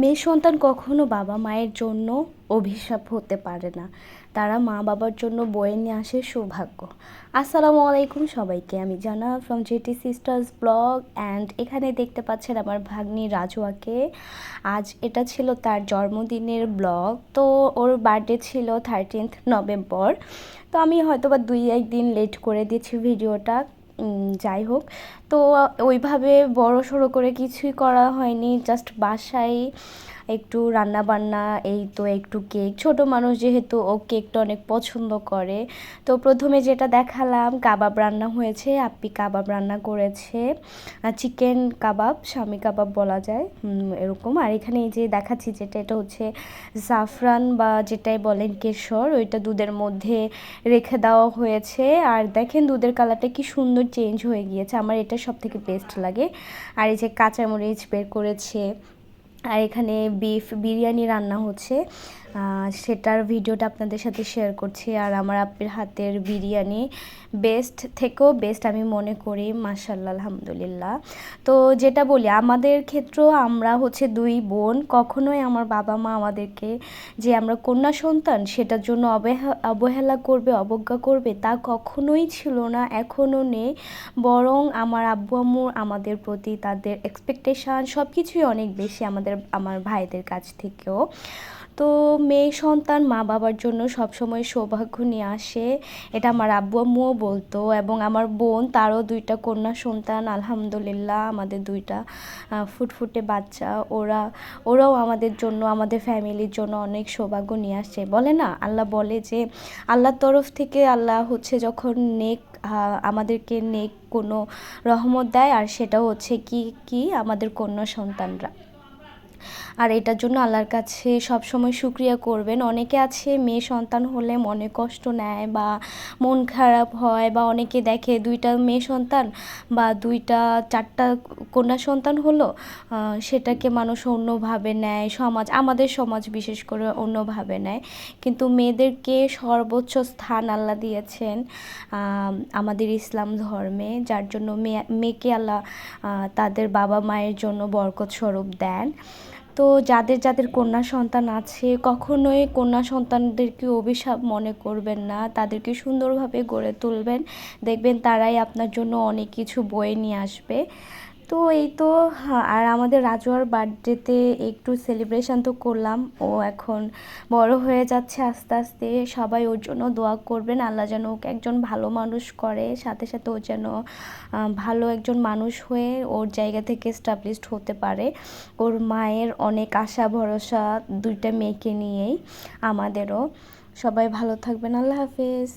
মেয়ে সন্তান কখনো বাবা মায়ের জন্য অভিশাপ হতে পারে না। তারা মা বাবার জন্য বয়ে নিয়ে আসে সৌভাগ্য। আসসালামু আলাইকুম সবাইকে, আমি Jana from JT sisters blog and এখানে দেখতে পাচ্ছেন আমার ভাগ্নি রাজুয়াকে। আজ এটা ছিল তার জন্মদিনের ব্লগ তো ওর বার্থডে ছিল থার্টিনথ নভেম্বর তো আমি হয়তো বা দুই একদিন লেট করে দিয়েছি ভিডিওটা যাই হোক। তো ওইভাবে বড় সড়ো করে কিছুই করা হয়নি জাস্ট বাসায় একটু রান্না বান্না এই তো একটু কেক। ছোট মানুষ যেহেতু ও কেকটা অনেক পছন্দ করে। তো প্রথমে যেটা দেখালাম, কাবাব রান্না হয়েছে আপ্পি কাবাব রান্না করেছে। চিকেন কাবাব, স্বামী কাবাব বলা যায় এরকম। আর এখানে এই যে দেখাচ্ছি যেটা, এটা হচ্ছে জাফরান বা যেটাই বলেন কেশর, ওইটা দুধের মধ্যে রেখে দেওয়া হয়েছে। আর দেখেন দুধের কালারটা কি সুন্দর চেঞ্জ হয়ে গিয়েছে। আমার এটা সব থেকে বেস্ট লাগে। আর এই যে কাঁচামরিচ বের করেছে। আর এখানে বিফ বিরিয়ানি রান্না হচ্ছে। সেটার ভিডিওটা আপনাদের সাথে শেয়ার করছি। আর আমার আপ্পের হাতের বিরিয়ানি বেস্ট থেকেও বেস্ট আমি মনে করি মাসাল্লাহ আলহামদুলিল্লাহ। তো যেটা বলি, আমাদের ক্ষেত্রেও আমরা হচ্ছে দুই বোন, কখনোই আমার বাবা মা আমাদেরকে যে আমরা কন্যা সন্তান, সেটার জন্য অবহেলা অবহেলা করবে, অবজ্ঞা করবে, তা কখনোই ছিল না এখনও নেই। বরং আমার আব্বু আম্মু আমাদের প্রতি তাদের এক্সপেকটেশান সব কিছুই অনেক বেশি আমাদের, আমার ভাইদের কাছ থেকেও। তো মেয়ে সন্তান মা বাবার জন্য সবসময় সৌভাগ্য নিয়ে আসে। এটা আমার আব্বু আম্মুও বলতো এবং আমার বোন তারও দুইটা কন্যা সন্তান, আলহামদুলিল্লাহ আমাদের দুইটা ফুটফুটে বাচ্চা। ওরা, ওরাও আমাদের জন্য, আমাদের ফ্যামিলির জন্য অনেক সৌভাগ্য নিয়ে আসে। বলে না? আল্লাহ বলে যে, আল্লাহর তরফ থেকে আল্লাহ হচ্ছে যখন নেক আমাদেরকে নেক কোনো রহমত দেয় আর সেটা হচ্ছে কি কি? আমাদের কন্যা সন্তানরা। আর এটার জন্য আল্লাহর কাছে সব সময় শুক্রিয়া করবেন। অনেকে আছে, মেয়ে সন্তান হলে মনে কষ্ট নেয় বা মন খারাপ হয় বা অনেকে দেখে দুইটা মেয়ে সন্তান বা দুইটা, চারটা কন্যা সন্তান হলো সেটাকে মানুষ অন্যভাবে নেয়, সমাজ, আমাদের সমাজ বিশেষ করে অন্যভাবে নেয়। কিন্তু মেয়েদেরকে সর্বোচ্চ স্থান আল্লাহ দিয়েছেন আমাদের ইসলাম ধর্মে, যার জন্য মেয়ে, মেয়েকে আল্লাহ তাদের বাবা মায়ের জন্য বরকত স্বরূপ দেন। তো যাদের যাদের কন্যা সন্তান আছে, কখনোই কন্যা সন্তানদেরকে অভিশাপ মনে করবেন না। তাদেরকে সুন্দরভাবে গড়ে তুলবেন। দেখবেন তারাই আপনার জন্য অনেক কিছু বয়ে নিয়ে আসবে। তো এই তো আর আমাদের রাজুয়ার বার্থডেতে একটু সেলিব্রেশন তো করলাম। ও এখন বড় হয়ে যাচ্ছে আস্তে আস্তে। সবাই ওর জন্য দোয়া করবেন। আল্লাহ যেন ওকে একজন ভালো মানুষ করে, সাথে সাথে ও যেন ভালো একজন মানুষ হয়ে ওর জায়গা থেকে এস্টাবলিশড হতে পারে। ওর মায়ের অনেক আশা, ভরসা দুইটা মেয়েকে নিয়েই, আমাদেরও। সবাই ভালো থাকবেন। আল্লাহ হাফেজ।